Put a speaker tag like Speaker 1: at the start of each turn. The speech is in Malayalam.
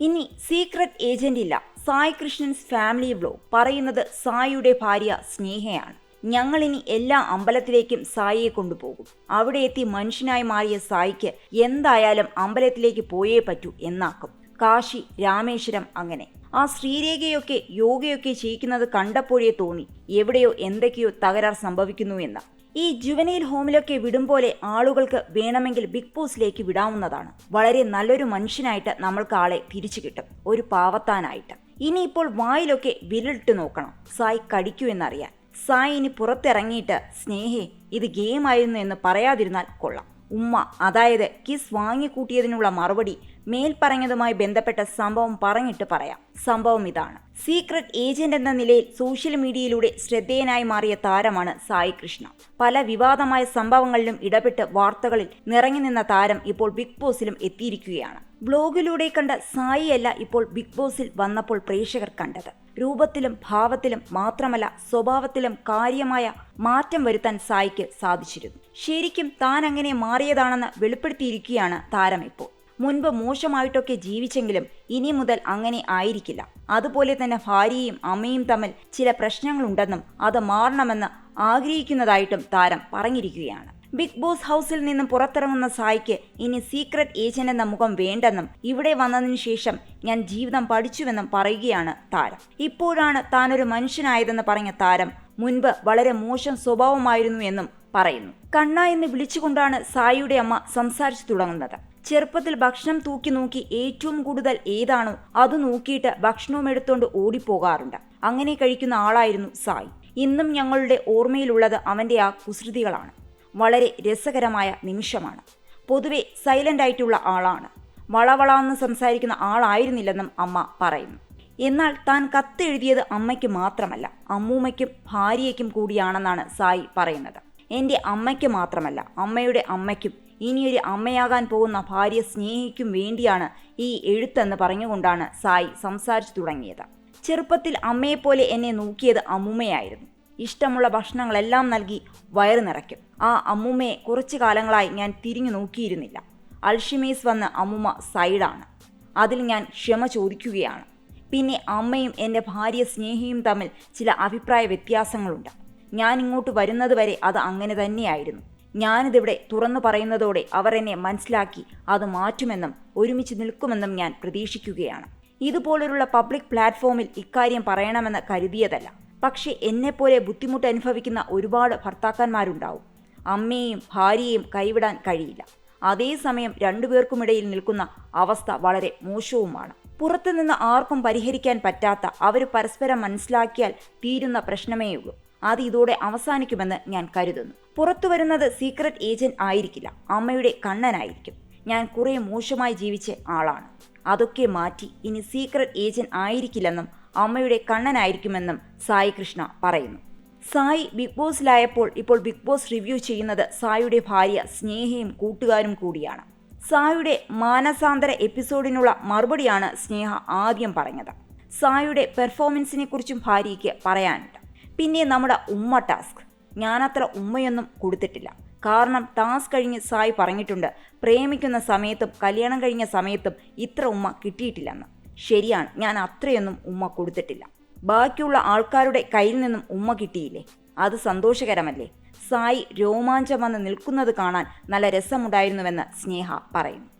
Speaker 1: ഇനി സീക്രട്ട് ഏജന്റ് ഇല്ല. സായ് കൃഷ്ണൻസ് ഫാമിലി വ്ലോഗ് പറയുന്നത് സായിയുടെ ഭാര്യ സ്നേഹയാണ്. ഞങ്ങളിനി എല്ലാ അമ്പലത്തിലേക്കും സായിയെ കൊണ്ടുപോകും. അവിടെ എത്തി മനുഷ്യനായി മാറിയ സായിക്ക് എന്തായാലും അമ്പലത്തിലേക്ക് പോയേ പറ്റൂ എന്നാക്കും. കാശി രാമേശ്വരം അങ്ങനെ. ആ ശ്രീരേഖയൊക്കെ യോഗയൊക്കെ ചെയ്യിക്കുന്നത് കണ്ടപ്പോഴേ തോന്നി. എവിടെയോ എന്തൊക്കെയോ തകരാർ സംഭവിക്കുന്നു എന്ന്. ഈ ജുവനൈൽ ഹോമിലൊക്കെ വിടും പോലെ ആളുകൾക്ക് വേണമെങ്കിൽ ബിഗ് ബോസിലേക്ക് വിടാവുന്നതാണ്. വളരെ നല്ലൊരു മനുഷ്യനായിട്ട് നമ്മൾക്ക് ആളെ തിരിച്ചു കിട്ടും. ഒരു പാവത്താനായിട്ട്. ഇനിയിപ്പോൾ വായിലൊക്കെ വിരലിട്ട് നോക്കണം. സായി കടിക്കൂ എന്നറിയാൻ. സായി ഇനി പുറത്തിറങ്ങിയിട്ട് സ്നേഹേ ഇത് ഗെയിമായിരുന്നു എന്ന് പറയാതിരുന്നാൽ കൊള്ളാം. ഉമ്മ അതായത് കിസ് വാങ്ങിക്കൂട്ടിയതിനുള്ള മറുപടി മേൽപ്പറഞ്ഞതുമായി ബന്ധപ്പെട്ട സംഭവം പറഞ്ഞിട്ട് പറയാം. സംഭവം ഇതാണ്. സീക്രട്ട് ഏജന്റ് എന്ന നിലയിൽ സോഷ്യൽ മീഡിയയിലൂടെ ശ്രദ്ധേയനായി മാറിയ താരമാണ് സായി കൃഷ്ണ. പല വിവാദമായ സംഭവങ്ങളിലും ഇടപെട്ട് വാർത്തകളിൽ നിറങ്ങി നിന്ന താരം ഇപ്പോൾ ബിഗ് ബോസിലും എത്തിയിരിക്കുകയാണ്. ബ്ലോഗിലൂടെ കണ്ട സായിയല്ല ഇപ്പോൾ ബിഗ് ബോസിൽ വന്നപ്പോൾ പ്രേക്ഷകർ കണ്ടത്. രൂപത്തിലും ഭാവത്തിലും മാത്രമല്ല സ്വഭാവത്തിലും കാര്യമായ മാറ്റം വരുത്താൻ സായിക്ക് സാധിച്ചിരുന്നു. ശരിക്കും താൻ അങ്ങനെ മാറിയതാണെന്ന് വെളിപ്പെടുത്തിയിരിക്കുകയാണ് താരം ഇപ്പോൾ. മുൻപ് മോശമായിട്ടൊക്കെ ജീവിച്ചെങ്കിലും ഇനി മുതൽ അങ്ങനെ ആയിരിക്കില്ല. അതുപോലെ തന്നെ ഭാര്യയും അമ്മയും തമ്മിൽ ചില പ്രശ്നങ്ങളുണ്ടെന്നും അത് മാറണമെന്ന് ആഗ്രഹിക്കുന്നതായിട്ടും താരം പറഞ്ഞിരിക്കുകയാണ്. ബിഗ് ബോസ് ഹൗസിൽ നിന്നും പുറത്തിറങ്ങുന്ന സായിക്ക് ഇനി സീക്രട്ട് ഏജന്റ് എന്ന മുഖം വേണ്ടെന്നും ഇവിടെ വന്നതിനു ശേഷം ഞാൻ ജീവിതം പഠിച്ചുവെന്നും പറയുകയാണ് താരം. ഇപ്പോഴാണ് താനൊരു മനുഷ്യനായതെന്ന് പറഞ്ഞ താരം മുൻപ് വളരെ മോശം സ്വഭാവമായിരുന്നു എന്നും പറയുന്നു. കണ്ണ എന്ന് വിളിച്ചുകൊണ്ടാണ് സായിയുടെ അമ്മ സംസാരിച്ചു തുടങ്ങുന്നത്. ചെറുപ്പത്തിൽ ഭക്ഷണം തൂക്കി നോക്കി ഏറ്റവും കൂടുതൽ ഏതാണോ അത് നോക്കിയിട്ട് ഭക്ഷണവും എടുത്തുകൊണ്ട് ഓടിപ്പോകാറുണ്ട്. അങ്ങനെ കഴിക്കുന്ന ആളായിരുന്നു സായി. ഇന്നും ഞങ്ങളുടെ ഓർമ്മയിലുള്ളത് അവന്റെ ആ കുസൃതികളാണ്. വളരെ രസകരമായ നിമിഷമാണ്. പൊതുവെ സൈലന്റ് ആയിട്ടുള്ള ആളാണ്. വളവളാന്ന് സംസാരിക്കുന്ന ആളായിരുന്നില്ലെന്നും അമ്മ പറയുന്നു. എന്നാൽ താൻ കത്തെഴുതിയത് അമ്മയ്ക്ക് മാത്രമല്ല അമ്മൂമ്മയ്ക്കും ഭാര്യയ്ക്കും കൂടിയാണെന്നാണ് സായി പറയുന്നത്. എന്റെ അമ്മയ്ക്ക് മാത്രമല്ല അമ്മയുടെ അമ്മയ്ക്കും ഇനിയൊരു അമ്മയാകാൻ പോകുന്ന ഭാര്യ സ്നേഹിക്കും വേണ്ടിയാണ് ഈ എഴുത്തെന്ന് പറഞ്ഞുകൊണ്ടാണ് സായി സംസാരിച്ചു തുടങ്ങിയത്. ചെറുപ്പത്തിൽ അമ്മയെപ്പോലെ എന്നെ നോക്കിയത് അമ്മുമ്മയായിരുന്നു. ഇഷ്ടമുള്ള ഭക്ഷണങ്ങളെല്ലാം നൽകി വയറ് നിറയ്ക്കും. ആ അമ്മുമ്മയെ കുറച്ചു കാലങ്ങളായി ഞാൻ തിരിഞ്ഞു നോക്കിയിരുന്നില്ല. അൽഷിമേസ് വന്ന് അമ്മുമ്മ സൈഡാണ്. അതിൽ ഞാൻ ക്ഷമ ചോദിക്കുകയാണ്. പിന്നെ അമ്മയും എന്റെ ഭാര്യ സ്നേഹിയും തമ്മിൽ ചില അഭിപ്രായ വ്യത്യാസങ്ങളുണ്ട്. ഞാൻ ഇങ്ങോട്ട് വരുന്നത് വരെ അത് അങ്ങനെ തന്നെയായിരുന്നു. ഞാനിതിവിടെ തുറന്നു പറയുന്നതോടെ അവർ എന്നെ മനസ്സിലാക്കി അത് മാറ്റുമെന്നും ഒരുമിച്ച് നിൽക്കുമെന്നും ഞാൻ പ്രതീക്ഷിക്കുകയാണ്. ഇതുപോലൊരുള്ള പബ്ലിക് പ്ലാറ്റ്ഫോമിൽ ഇക്കാര്യം പറയണമെന്ന് കരുതിയതല്ല. പക്ഷേ എന്നെപ്പോലെ ബുദ്ധിമുട്ട് അനുഭവിക്കുന്ന ഒരുപാട് ഭർത്താക്കന്മാരുണ്ടാവും. അമ്മയെയും ഭാര്യയെയും കൈവിടാൻ കഴിയില്ല. അതേസമയം രണ്ടുപേർക്കുമിടയിൽ നിൽക്കുന്ന അവസ്ഥ വളരെ മോശവുമാണ്. പുറത്തുനിന്ന് ആർക്കും പരിഹരിക്കാൻ പറ്റാത്ത അവർ പരസ്പരം മനസ്സിലാക്കിയാൽ തീരുന്ന പ്രശ്നമേയുള്ളൂ അത് ഇതോടെ അവസാനിക്കുമെന്ന് ഞാൻ കരുതുന്നു. പുറത്തു വരുന്നത് സീക്രട്ട് ഏജന്റ് ആയിരിക്കില്ല അമ്മയുടെ കണ്ണനായിരിക്കും. ഞാൻ കുറേ മോശമായി ജീവിച്ച ആളാണ്. അതൊക്കെ മാറ്റി ഇനി സീക്രട്ട് ഏജന്റ് ആയിരിക്കില്ലെന്നും അമ്മയുടെ കണ്ണനായിരിക്കുമെന്നും സായി കൃഷ്ണ പറയുന്നു. സായി ബിഗ് ബോസിലായപ്പോൾ ഇപ്പോൾ ബിഗ് ബോസ് റിവ്യൂ ചെയ്യുന്നത് സായിയുടെ ഭാര്യ സ്നേഹയും കൂട്ടുകാരും കൂടിയാണ്. സായിയുടെ മാനസാന്തര എപ്പിസോഡിനുള്ള മറുപടിയാണ് സ്നേഹ ആദ്യം പറഞ്ഞത്. സായിയുടെ പെർഫോമൻസിനെ കുറിച്ചും ഭാര്യയ്ക്ക് പറയാനുണ്ട്. പിന്നെ നമ്മുടെ ഉമ്മ ടാസ്ക്. ഞാനത്ര ഉമ്മയൊന്നും കൊടുത്തിട്ടില്ല. കാരണം ടാസ്ക് കഴിഞ്ഞ് സായി പറഞ്ഞിട്ടുണ്ട് പ്രേമിക്കുന്ന സമയത്തും കല്യാണം കഴിഞ്ഞ സമയത്തും ഇത്ര ഉമ്മ കിട്ടിയിട്ടില്ലെന്ന്. ശരിയാണ്. ഞാൻ അത്രയൊന്നും ഉമ്മ കൊടുത്തിട്ടില്ല. ബാക്കിയുള്ള ആൾക്കാരുടെ കയ്യിൽ നിന്നും ഉമ്മ കിട്ടിയില്ലേ? അത് സന്തോഷകരമല്ലേ? സായി രോമാഞ്ചം വന്ന് നിൽക്കുന്നത് കാണാൻ നല്ല രസമുണ്ടായിരുന്നുവെന്ന് സ്നേഹ പറയുന്നു.